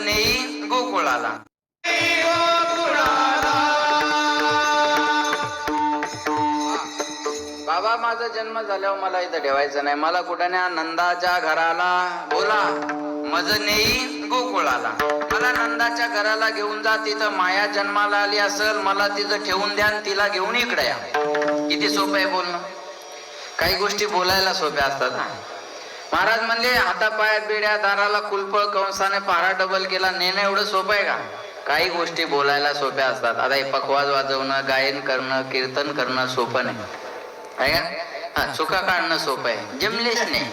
नेई गोकुळाला. बाबा माझा जन्म झाल्यावर मला इथं ठेवायचं नाही. मला कुठं न्या नंदाच्या घराला. बोला. मज नेई गोकुळाला. मला नंदाच्या घराला घेऊन जा. तिथं माया जन्माला आली असल मला तिथं ठेवून द्या तिला घेऊन इकडे या. किती सोपं आहे बोलणं. काही गोष्टी बोलायला सोप्या असतात महाराज म्हणले हातापायात बेड्या दाराला कुलफळ कंसाने पारा डबल केला. नेणं एवढं सोपं आहे का? काही गोष्टी बोलायला सोप्या असतात. आता हे पखवाज वाजवणं गायन करणं कीर्तन करणं सोपं नाही? हा चुका काढणं सोपं आहे. जमलेच नाही.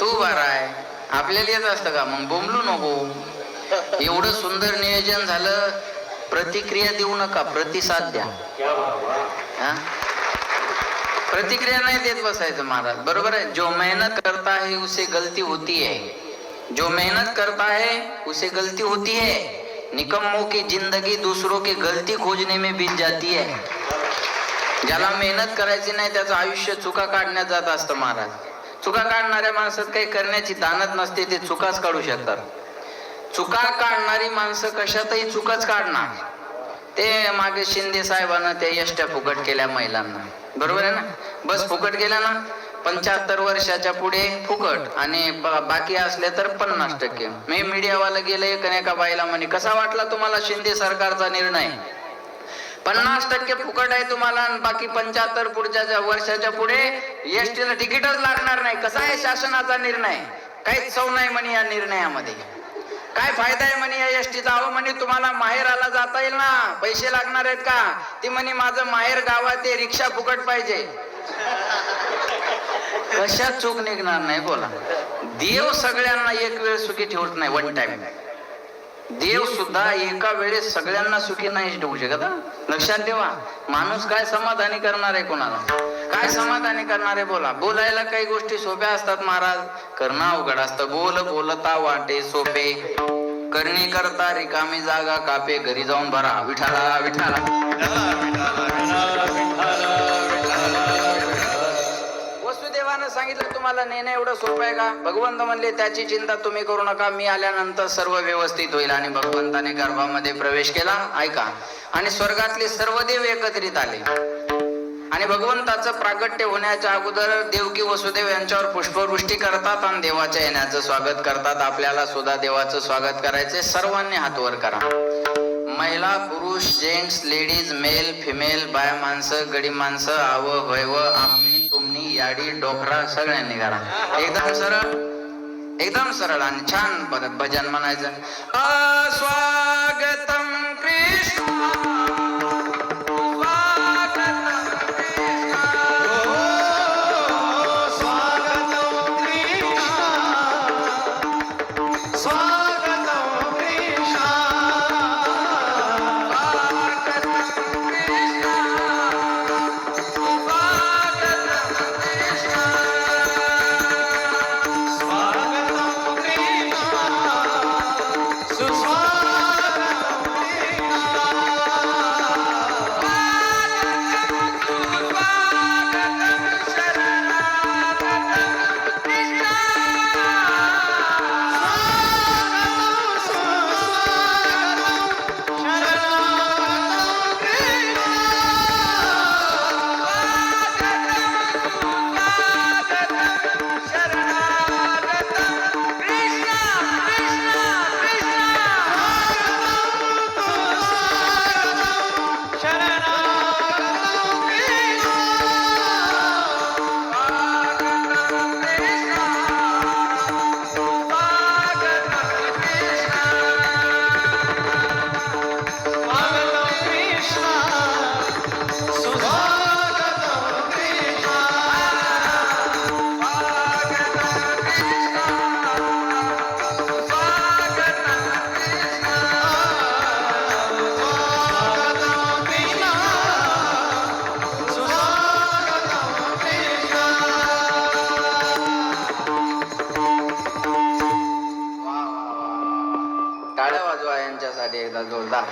तू बरा आहे. आपल्याला येत असतं का? मग बोंबलू नको. एवढं सुंदर नियोजन झालं प्रतिक्रिया देऊ नका प्रतिसाद द्या. हा? प्रतिक्रिया नाही देत बसायचं महाराज. बरोबर है जो मेहनत करता है उसे गलती होती है जो मेहनत करता है उसे गलती होती है निकम्मों की जिंदगी दूसरों की गलती खोजने में बीत जाती है. ज्याला मेहनत करायची नाही त्याचं आयुष्य चुका काढण्यात जात असतं महाराज. चुका काढणाऱ्या माणसात काही करण्याची दानत नसते ते चुकाच काढू शकतात. चुका काढणारी माणसं कशातही चुकाच काढणार. ते मागे शिंदे साहेबांना त्या यष्ट्या फुकट केल्या महिलांना. बरोबर आहे ना? बस फुकट गेल्या ना? पंच्याहत्तर वर्षाच्या पुढे फुकट आणि बाकी असले तर पन्नास टक्के. मी मीडियावाला गेले एका बाईला म्हणे कसा वाटला तुम्हाला शिंदे सरकारचा निर्णय? पन्नास टक्के फुकट आहे तुम्हाला बाकी पंच्याहत्तर पुढच्या वर्षाच्या पुढे एस ला तिकीटच लागणार नाही. कसा आहे शासनाचा निर्णय? काहीच सव नाही म्हणे या निर्णयामध्ये. काय फायदा आहे म्हणे या एसटीचा अहो म्हणे तुम्हाला माहेराला जाता येईल ना. पैसे लागणार आहेत का? ती म्हणे माझं माहेर गावात ते रिक्षा फुकट पाहिजे. कशात चूक निघणार नाही बोला. देव सगळ्यांना एक वेळ सुखी ठेवत नाही वन टाइम देव सुद्धा एका वेळेस सगळ्यांना सुखी नाही ठेवू शकत लक्षात ठेवा. माणूस काय समाधानी करणार आहे कोणाला? काय समाधानी करणारे बोला. बोलायला काही गोष्टी सोप्या असतात महाराज. करणं अवघड असतं. बोल बोलता वाटे सोपे. करणी करता रिकामी जागा कापे. घरी जाऊन भरा. विठाला विठाला. वसुदेवानं सांगितलं तुम्हाला नेणं एवढं सोपं आहे का? भगवंत म्हणले त्याची चिंता तुम्ही करू नका. मी आल्यानंतर सर्व व्यवस्थित होईल. आणि भगवंताने गर्भामध्ये प्रवेश केला. ऐका. आणि स्वर्गातले सर्व देव एकत्रित आले. आणि भगवंताचं प्रागट्य होण्याच्या अगोदर देवकी वसुदेव यांच्यावर पुष्पवृष्टी करतात आणि देवाच्या येण्याचं स्वागत करतात. आपल्याला सुद्धा देवाचं स्वागत करायचे सर्वांनी हातवर करा. महिला पुरुष जेंट्स लेडीज मेल फिमेल बाय माणसं गडी माणसं आव वैव आम्ही तुम्ही याडी डोकरा सगळ्यांनी करा. एकदम सरळ. एकदम सरळ आणि छान परत भजन म्हणायचं. अस्वागतम कृष्ण.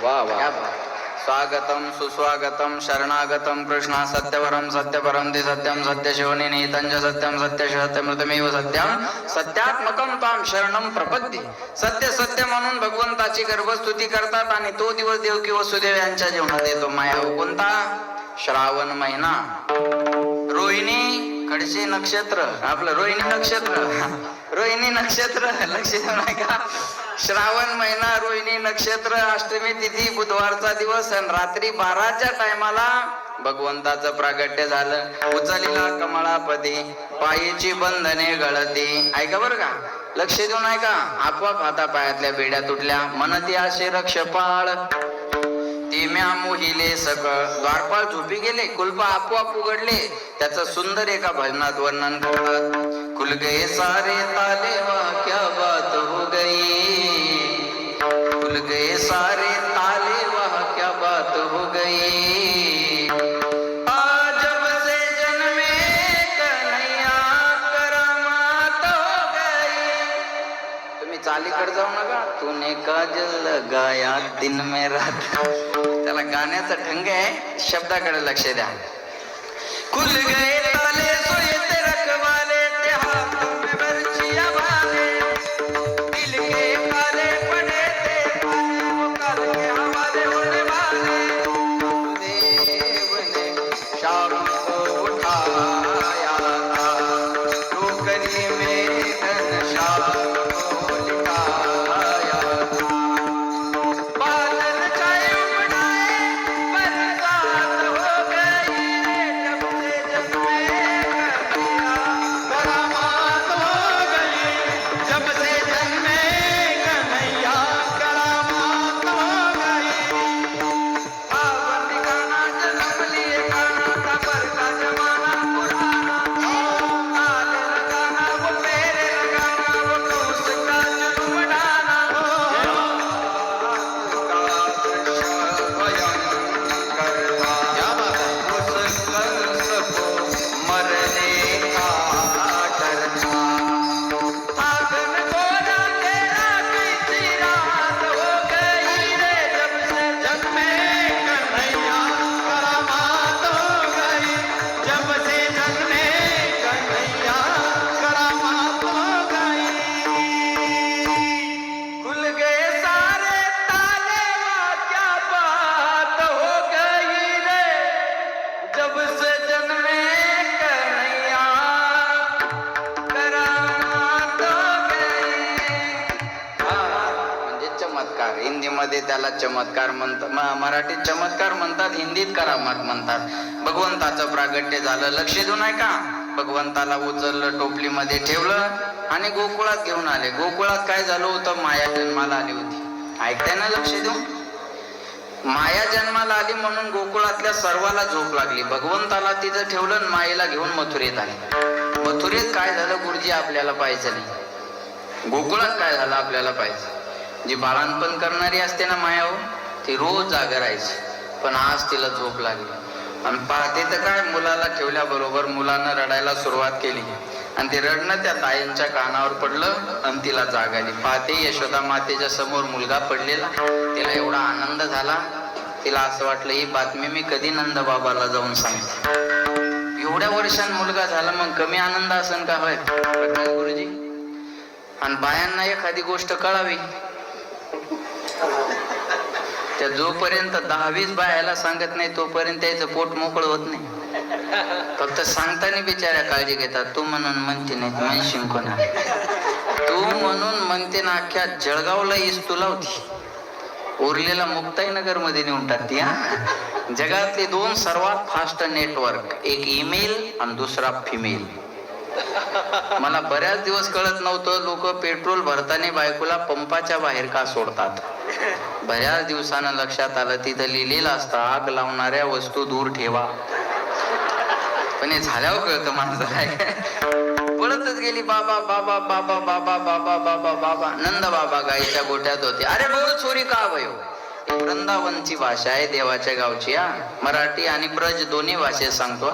वा, वा. स्वागतम सुस्वागतम शरणागतम कृष्णा सत्यवरम सत्यपरम ते सत्यम सत्यशिवनी निहितंज सत्यम सत्य सत्यमृतमेव सत्यम सत्यात्मकम ताम शरणम प्रपत्ती सत्य सत्य म्हणून भगवंताची गर्भस्तुती करतात आणि तो दिवस देव किंवा वसुदेव यांच्या जीवनात येतो. माया हो कोणता? श्रावण महिना. रोहिणी खडसे नक्षत्र आपलं रोहिणी नक्षत्र. रोहिणी नक्षत्र लक्ष देऊ श्रावण महिना रोहिणी नक्षत्र अष्टमी तिथी बुधवारचा दिवस आणि रात्री बाराच्या टायमाला भगवंताचं प्रागट्य झालं. उचलिला कमळापदी पायीची बंधने गळती. ऐका बरं का? लक्ष देऊन ऐका. आपोआप हाता पायातल्या बेड्या तुटल्या. मनती आशे रक्षपाळ. तिम्या मोहिले द्वारपाळ झोपी गेले, कुलप आपोआप उघडले. सुंदर एका भजनात वर्णन करतात. सारे ताले वाह क्या बात हो गई. खुल गए सारे ताले वाह क्या बात हो गई. जब जाऊ नका, तूने काजल लगाया दिन में रात. त्याला गाण्याचा ढंग आहे शब्दाकडे लक्ष द्या. खुल गए हिंदीमध्ये त्याला चमत्कार म्हणतात मराठीत चमत्कार म्हणतात हिंदीत करामत म्हणतात. भगवंताचं प्रागट्य झालं. लक्ष देऊ नाही का भगवंताला उचललं टोपलीमध्ये ठेवलं आणि गोकुळात घेऊन आले. गोकुळात काय झालं होतं? माया जन्माला आली होती. ऐकताय ना लक्ष देऊन? माया जन्माला आली म्हणून गोकुळातल्या सर्वाला झोप लागली. भगवंताला तिथं ठेवलं आणि मायेला घेऊन मथुरेत आले. मथुरेत काय झालं गुरुजी? आपल्याला पाहिजे गोकुळात काय झालं? आपल्याला पाहिजे जी बाळांपण करणारी असते ना माया हो ती रोज जागरायची पण आज तिला झोप लागली. आणि पाहते तर काय मुलाला ठेवल्याबरोबर मुलानं रडायला सुरुवात केली. आणि ते रडणं त्या ताईंच्या कानावर पडलं आणि तिला जाग आली. पाहते यशोदा मातेच्या समोर मुलगा पडलेला. तिला एवढा आनंद झाला. तिला असं वाटलं ही बातमी मी कधी नंद बाबाला जाऊन सांगते एवढ्या वर्षां मुलगा झाला मग कमी आनंद असन का होय? गुरुजी. आणि बायांना एखादी गोष्ट कळावी. त्या जोपर्यंत दहावीस बायाला सांगत नाही तोपर्यंत त्याचं पोट मोकळं होत नाही. फक्त सांगताना बिचाऱ्या काळजी घेतात. तू म्हणून म्हणते नाही म्हणशील शिंकोना तू म्हणून म्हणते ना अख्ख्या जळगावला इस तुला होती उरलेला मुक्ताईनगरमध्ये नेऊन टाकते हा? जगातले दोन सर्वात फास्ट नेटवर्क एक ईमेल आणि दुसरा फिमेल मला बऱ्याच दिवस कळत नव्हतं लोक पेट्रोल भरताना बायकोला पंपाच्या बाहेर का सोडतात? बऱ्याच दिवसानं लक्षात आलं तिथं लिहिलेलं असतं आग लावणाऱ्या वस्तू दूर ठेवा. पण हे झाल्यावर कळतं काय पळतच गेली बाबा बाबा बाबा बाबा बाबा बाबा बाबा. नंद बाबा गाईच्या गोट्यात होते. अरे बोल चोरी का वयो वृंदावनची भाषा आहे देवाच्या गावची हा. मराठी आणि ब्रज दोन्ही भाषेत सांगतो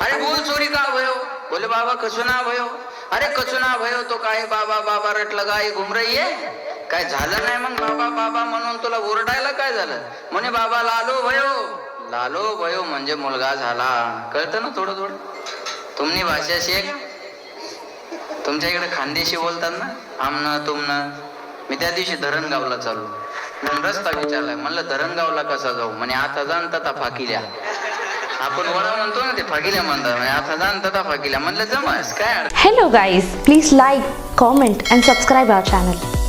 अरे बोल चोरी का वयो बोले बाबा कसुना भयो. अरे कसुना भयो तो काय बाबा बाबा रटलं गाय घुमरई आहे काय झालं नाही मग बाबा बाबा म्हणून तुला ओरडायला काय झालं? म्हणे बाबा लालो भयो. लालो भयो म्हणजे मुलगा झाला. कळतं ना थोडं थोडं तुमनी भाषा शेख तुमच्या इकडे खानदेशी बोलतात ना आमनं तुमनं. मी त्या दिवशी धरणगावला चालू म्हणून रस्ता विचारलाय. म्हणलं धरणगावला कसा जाऊ? म्हणे आता जाण तथा फाकी द्या. आपण वडा म्हणतो ना ते फगिल्या म्हणतात जाणता जाणतात म्हणलं जमस काय hello guys please like comment and subscribe our channel